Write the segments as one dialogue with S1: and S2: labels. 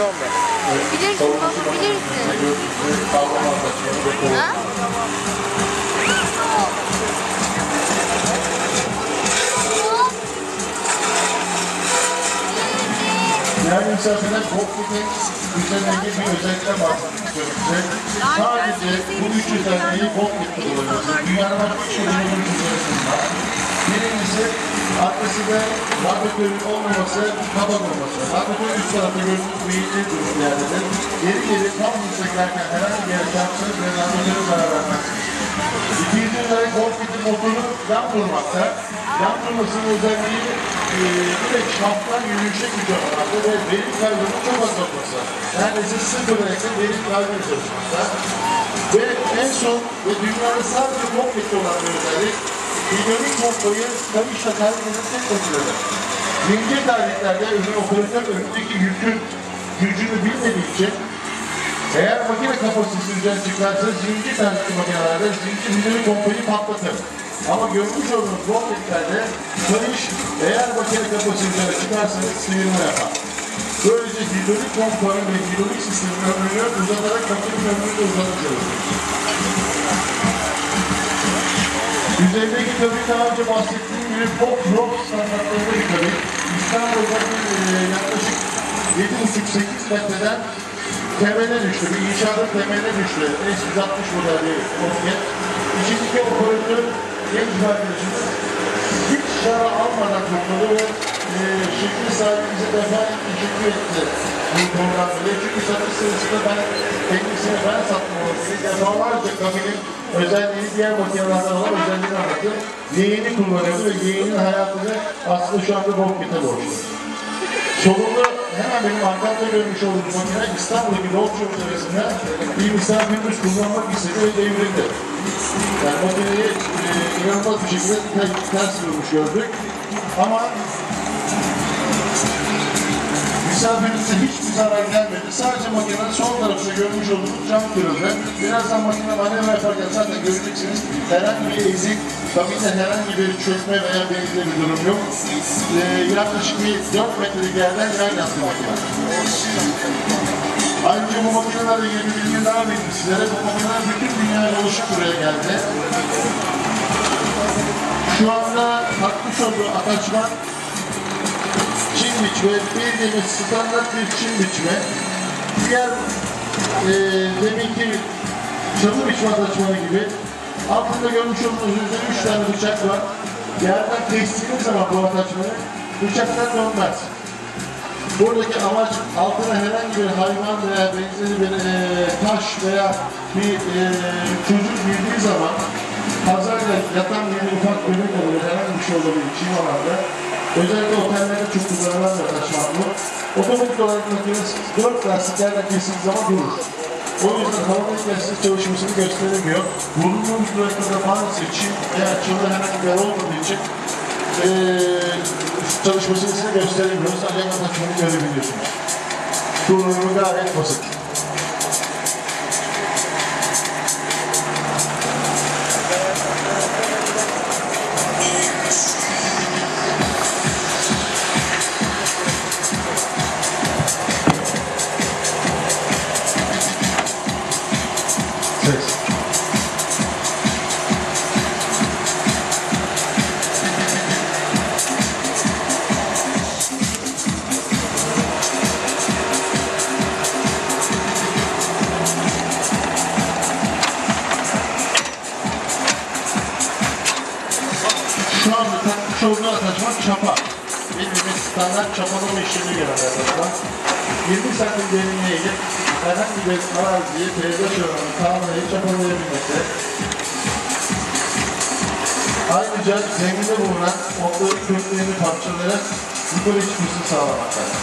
S1: Bilmiyorum ben.
S2: Bilirsin baba bilirsin. Ha?
S3: Değerli misafirler, Kokbuk'un üzerindeki bir özellikle bahsetmek istiyorum size. Sadece bu üç özelliği Kokbuk'ta kullanıyorsunuz. Dünyanın başka bir şeylerinin üzerinde Birincisi, arkasında radyatörün olmaması, kapak olması. Radyatör üst tarafta gördüğünüz eğitim durum yerdedir. Geri geri tam yükseklerken herhangi bir yere çarpsanız ve radyatörü zarar vermezsiniz. İkinci özellik Kokbuk'un motoru yan durmakta. Yan durmasının özelliği e, direkt şafttan yürüyecek bir coğrafyada ve beyin kaybının çok az olması. Neredeyse sıfır yakın beyin kaybı çalışmakta. Ve en son ve dünyada sadece Kokbuk'ta olan bir özellik Hidrolik pompayı kayışla kaybeden tek kontrolü. Zincir tarihlerde ürün operatör önündeki yükün gücünü bilmediği için eğer makine kapasitesi üzerine çıkarsa zincir tarihli makinelerde zincir hidrolik pompayı patlatır. Ama görmüş olduğunuz robotlerde kayış eğer makine kapasitesi üzerine çıkarsanız sıyırma yapar. Böylece hidrolik pompanın ve hidrolik sistemin ömrünü uzatarak makinenin ömrünü de Üzerindeki tabii daha önce bahsettiğim gibi pop rock standartlarında bir tabii. İstanbul'da e, yaklaşık 7,5-8 metreden temele düştü. Bir inşaatın temeline düştü. S-160 model bir motosiklet. İçindeki operatör genç bir arkadaşımız hiç şara almadan topladı ve e, şekil sahibimize defalarca teşekkür etti bu programda. Çünkü satış sırasında ben kendisine ben onu. Defalarca kabinin özelliğini diğer makinelerden olan özelliğini anlattım. Yeğeni kullanıyordu ve yeğenin hayatını aslında şu anda Bobket'e borçlu. Sonunda hemen benim arkamda görmüş olduğum makine İstanbul'daki Roadshop sırasında bir misafirimiz kullanmak istedi ve devrildi. Yani makineyi e, inanılmaz bir şekilde ters, ters gördük. Ama misafirimize hiçbir zarar gelmedi. Sadece makinenin sol tarafında görmüş olduğunuz cam kırıldı. Birazdan makine manevra yaparken zaten göreceksiniz. Herhangi bir ezik, kabinde herhangi bir çökme veya benzeri bir durum yok. Ee, yaklaşık bir 4 metrelik yerden yan yattı makine. Ayrıca bu makinelerle ilgili bir bilgi daha vereyim sizlere. Bu makineler bütün dünyaya ulaşıp buraya geldi. Şu anda takmış olduğu ataçman Çin biçme, bildiğimiz standart bir Çin biçme. Diğer e, deminki çatı biçme ataçmanı gibi altında görmüş olduğunuz üzerinde üç tane bıçak var. Yerden kestiğiniz zaman bu ataçmanı bıçaklar dönmez. Buradaki amaç altına herhangi bir hayvan veya benzeri bir e, taş veya bir e, çocuk girdiği zaman pazarda yatan bir ufak bebek olur, herhangi bir şey olabilir çiğ alanda. Özellikle otellerde çok kullanılan bu. Otomatik olarak makinesi dört lastiklerle kesildiği zaman durur. O yüzden havalı lastik çalışmasını gösteremiyor. Bulunduğumuz bölgede maalesef çiğ veya çığlığı herhangi bir yer olmadığı için eee çalışmasını size gösteremiyoruz. Ancak ataçmanı görebiliyorsunuz. Kullanımı gayet basit. Olduğu ataçman çapa. Bildiğimiz standart çapalama işlemi bir ataçman. 20 santim derinliğe inip herhangi bir araziyi, peyzaj alanı, tarlayı çapalayabilmekte. Ayrıca zeminde bulunan otların köklerini parçalayarak yukarı çıkmasını sağlamaktadır.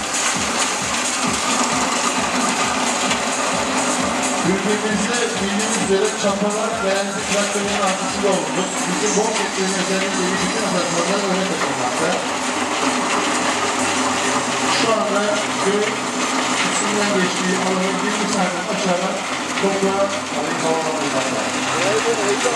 S3: Ülkemizde bildiğiniz üzere çapalar beğendi traktörlerin arkasında oldu. Bizim bol etlerin özellikle bütün ataklarından öne takılmakta. Şu anda göğün üstünden geçtiği alanı bir misafir aşağıdan toprağa alayım havalandırmakta. Doğru söylüyorsun.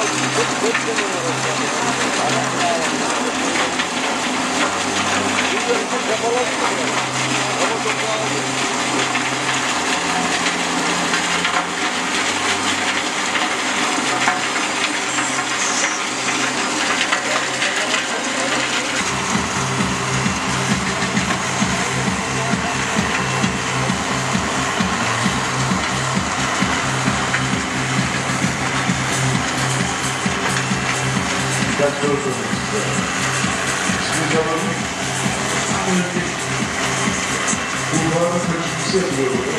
S3: İsmini çalalım. Kulağına kaçıncısı yapıyor burada.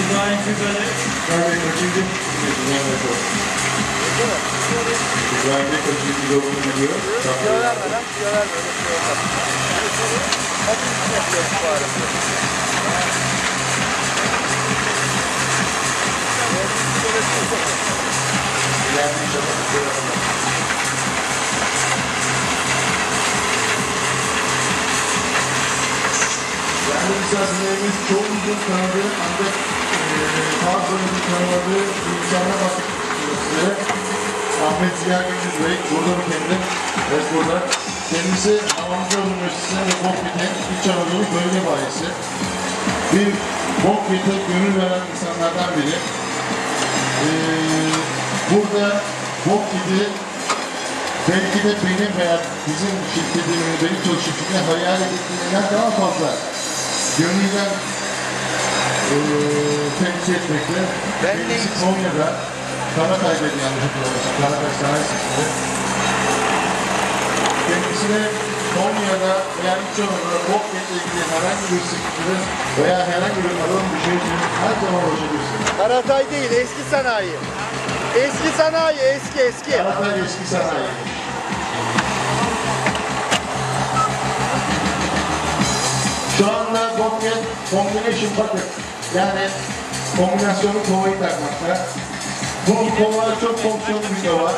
S1: İbrahim Güzel'e
S3: Yani kaçıncı? İbrahim Bey. İbrahim Bey kaçıncı biliyor.
S4: Kilo verme lan, kilo verme. Öyle kilo olmaz. Hadi bir yapıyoruz bu arada.
S3: Yani misafirlerimiz çok uzun tanıdığı ancak eee bazılarını tanımadığı insanlar bahsetmek size. Ahmet Ziya Gündüz Bey, burada mı kendi? Evet burada. Kendisi Hamamcıoğlu Üniversitesi'nin ve Bokbit'in İç Anadolu bölge bayisi. Bir Bokbit'e gönül veren insanlardan biri. Burada Bokbit'i belki de benim veya bizim şirketimin, benim çalıştığım hayal ettiğimden daha fazla gönülden eee temsil etmekte.
S4: Ben de-
S3: Konya'da Karatay'daydı yanlış hatırlamıyorsam. Karatay Sanayi Sitesi'nde. Kendisine Konya'da veya iç Anadolu'da Bokbit'le ilgili herhangi bir sıkıntı veya herhangi bir alan bir şey için her zaman ulaşabilirsiniz.
S4: Karatay değil, eski sanayi. Eski sanayi, eski eski.
S3: Karatay eski sanayi. Şu anda Gomket Combination Bucket yani kombinasyonu kovayı takmakta. Bu kova çok fonksiyonlu bir kova.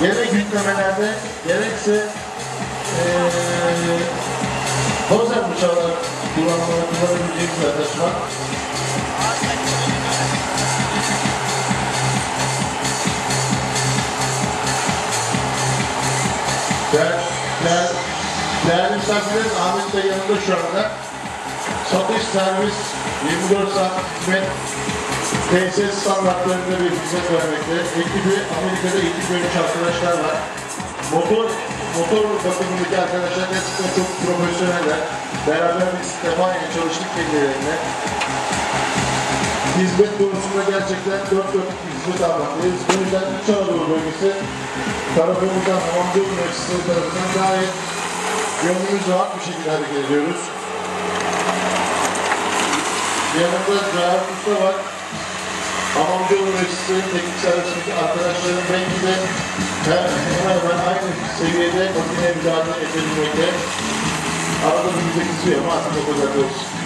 S3: Gerek yüklemelerde gerekse eee Dozer bıçağlar kullanmalı kullanabileceğimiz bir taşıma. Değer, değer, değerli misafirlerimiz Ahmet Bey yanında şu anda. Satış servis 24 saat hizmet TSS standartlarında bir hizmet vermekte. Ekibi Amerika'da eğitim görmüş arkadaşlar var. Motor motor bakımındaki arkadaşlar gerçekten çok profesyoneller. Beraber biz Stefani'ye çalıştık kendilerine. Hizmet konusunda gerçekten dört dörtlük hizmet almaktayız. Bu yüzden İç Anadolu bölgesi tarafımızdan Hamamcı Üniversitesi tarafından gayet gönlümüz rahat bir şekilde hareket ediyoruz. Yanımda Cahit Usta var. Hamamcı Üniversitesi teknik servisindeki arkadaşlarım belki de her, hemen hemen aynı seviyede makineye mücadele edebilmekte. Arada bir bize kızıyor ama artık o kadar da olsun.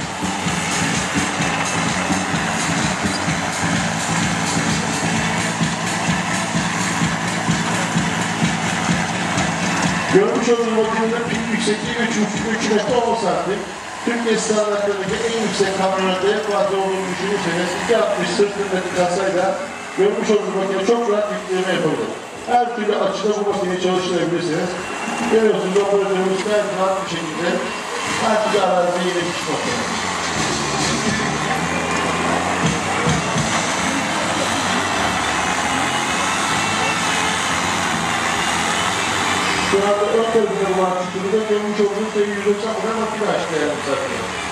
S3: Görmüş olduğunuz makinenin pil yüksekliği 3,5 metre 10 santim. Türkiye standartlarındaki en yüksek kamyonette fazla olduğunu düşünürseniz 2.60 sırtındaki kasayla görmüş olduğunuz makine çok rahat yükleme yapabilir. Her türlü açıda bu makineyi çalıştırabilirsiniz. Görüyorsunuz operatörümüz gayet rahat bir şekilde her türlü araziye iletmiş Şu anda ön tarafında olan çıktığında görmüş olduğunuz 190 lira makine açtı yani zaten.